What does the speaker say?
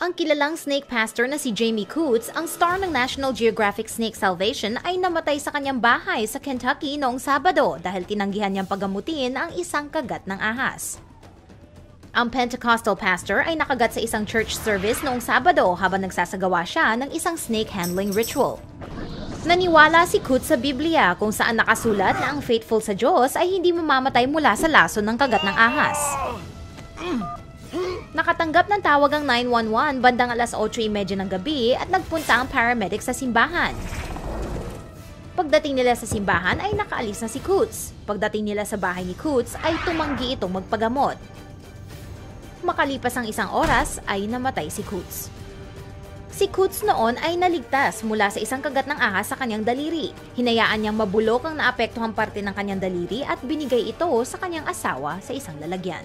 Ang kilalang snake pastor na si Jamie Coots, ang star ng National Geographic Snake Salvation ay namatay sa kanyang bahay sa Kentucky noong Sabado dahil tinanggihan niyang pagamutin ang isang kagat ng ahas. Ang Pentecostal pastor ay nakagat sa isang church service noong Sabado habang nagsasagawa siya ng isang snake handling ritual. Naniwala si Coots sa Biblia kung saan nakasulat na ang faithful sa Diyos ay hindi mamamatay mula sa laso ng kagat ng ahas. Nakatanggap ng tawag ang 911 bandang alas 8.30 ng gabi at nagpunta ang paramedic sa simbahan. Pagdating nila sa simbahan ay nakaalis na si Coots. Pagdating nila sa bahay ni Coots ay tumanggi itong magpagamot. Makalipas ang isang oras ay namatay si Coots. Si Coots noon ay naligtas mula sa isang kagat ng ahas sa kanyang daliri. Hinayaan niyang mabulok ang naapektuhang parte ng kanyang daliri at binigay ito sa kanyang asawa sa isang lalagyan.